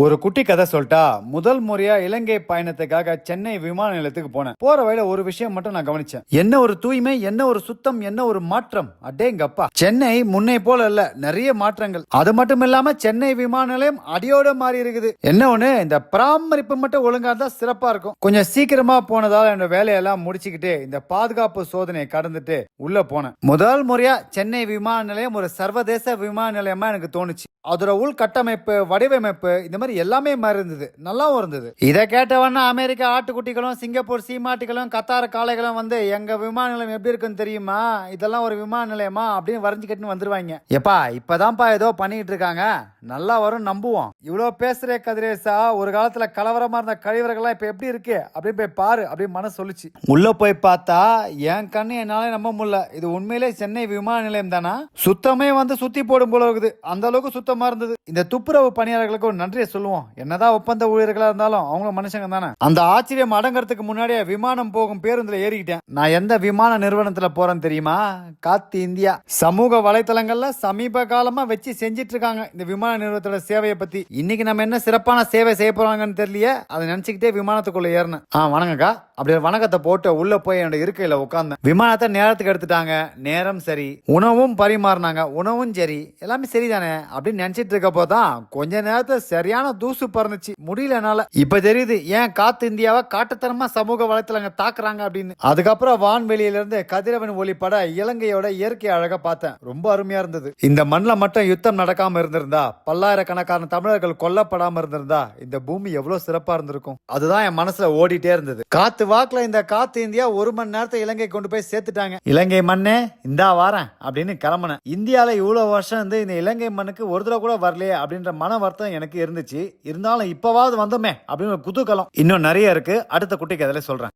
ஒரு குட்டி கதை சொல்லிட்டா முதல் முறையா இலங்கை பயணத்துக்காக சென்னை விமான நிலையத்துக்கு போனேன். போற வழியில ஒரு விஷயம் மட்டும் நான் கவனிச்சேன். என்ன ஒரு தூய்மை என்ன ஒரு சுத்தம் என்ன ஒரு மாற்றம்? அடேங்கப்பா. சென்னை முன்னை போல இல்ல நிறைய மாற்றங்கள். அது மட்டும் இல்லாம சென்னை விமான நிலையம் அடியோட மாறி இருக்குது. என்ன ஒண்ணு இந்த பராமரிப்பு மட்டும் ஒழுங்கா தான் சிறப்பா இருக்கும். கொஞ்சம் சீக்கிரமா போனதால என்னோட வேலையெல்லாம் முடிச்சுக்கிட்டு இந்த பாதுகாப்பு சோதனையை கடந்துட்டு உள்ள போனேன். முதல் முறையா சென்னை விமான நிலையம் ஒரு சர்வதேச விமான நிலையமா எனக்கு தோணுச்சு. அதோட உள்கட்டமைப்பு வடிவமைப்பு இந்த மாதிரி எல்லாமே மாறி இருந்தது. நல்லாவும் இருந்தது. இதை கேட்டவன அமெரிக்கா ஆட்டுக்குட்டிகளும் சிங்கப்பூர் சீமாட்டிகளும் கத்தார காளைகளும் வந்து எங்க விமான நிலையம் எப்படி இருக்குன்னு தெரியுமா? இதெல்லாம் ஒரு விமான நிலையமா? அப்படின்னு வரைஞ்சிக்கிட்டுன்னு வந்துருவாங்க. எப்பா இப்பதான்ப்பா ஏதோ பண்ணிட்டு இருக்காங்க. நல்லா வரும் நம்புவோம். இவ்வளவு பேசுற கதிரேசா ஒரு காலத்துல கலவரமா இருந்த கழிவர்கள்லாம் இப்ப எப்படி இருக்கு? அப்படின்னு போய் பாரு அப்படின்னு மனசு சொல்லிச்சு. உள்ள போய் பார்த்தா என் கண்ணு என்னால் நம்ப முடியல. இது உண்மையிலே சென்னை விமான நிலையம் தானா? சுத்தமே வந்து சுத்தி போடும் போல இருக்குது. அந்த அளவுக்கு சுத்தமா இருந்தது. இந்த துப்புரவு பணியாளர்களுக்கு ஒரு நன்றியை சொல்லுவோம். என்னதான் ஒப்பந்த ஊழியர்களா இருந்தாலும் அவங்களும் மனுஷங்க தானே. அந்த ஆச்சரியம் அடங்கறதுக்கு முன்னாடியே விமானம் போகும் பேருந்துல ஏறிக்கிட்டேன். நான் எந்த விமான நிறுவனத்துல போறேன்னு தெரியுமா? காத்து இந்தியா. சமூக வலைத்தளங்கள்ல சமீப காலமா வச்சு செஞ்சிட்டு இருக்காங்க இந்த விமான நிறுவனத்தோட சேவையை பத்தி. இன்னைக்கு நம்ம என்ன சிறப்பான சேவை செய்ய போறாங்கன்னு தெரியலையே? அதை நினைச்சுக்கிட்டே விமானத்துக்குள்ள ஏறினேன். ஆ வணக்கக்கா அப்படி வணக்கத்தை போட்டு உள்ள போய் என்னோட இருக்கையில உட்காந்தேன் விமானத்தை நேரத்துக்கு எடுத்துட்டாங்க. நேரம் சரி. உணவும் பரிமாறினாங்க. உணவும் சரி. எல்லாமே சரிதானே? அப்படின்னு நினைச்சிட்டு இருக்கப்போ தான் கொஞ்ச நேரத்தை சரியான தூசு பறந்துச்சு. முடியல இப்ப தெரியுது ஏன் காத்து இந்தியாவை காட்டுத்தனமா சமூக வலைத்தளங்க தாக்குறாங்க அப்படின்னு. அதுக்கப்புறம் வான்வெளியில இருந்து கதிரவன் ஒளிப்பட இலங்கையோட இயற்கை அழக பார்த்தேன். ரொம்ப அருமையா இருந்தது. இந்த மண்ணில் மட்டும் யுத்தம் நடக்காம இருந்திருந்தா பல்லாயிரக்கணக்கான தமிழர்கள் கொல்லப்படாம இருந்திருந்தா இந்த பூமி எவ்வளவு சிறப்பா இருந்திருக்கும். அதுதான் என் மனசுல ஓடிட்டே இருந்தது. காத்து வாக்குல இந்த காத்து இந்தியா ஒரு மணி நேரத்தை இலங்கை கொண்டு போய் சேர்த்துட்டாங்க. இலங்கை மண்ணே இந்தா வாரேன் அப்படின்னு கிளம்புனேன். இந்தியால இவ்வளவு வருஷம் வந்து இந்த இலங்கை மண்ணுக்கு ஒரு தடவை கூட வரலையே அப்படின்ற மன வருத்தம் எனக்கு இருந்துச்சு. இருந்தாலும் இப்பவாவது வந்தோமே அப்படின்னு ஒரு குதூகலம் இன்னும் நிறைய இருக்கு. அடுத்த குட்டி கதையில சொல்றேன்.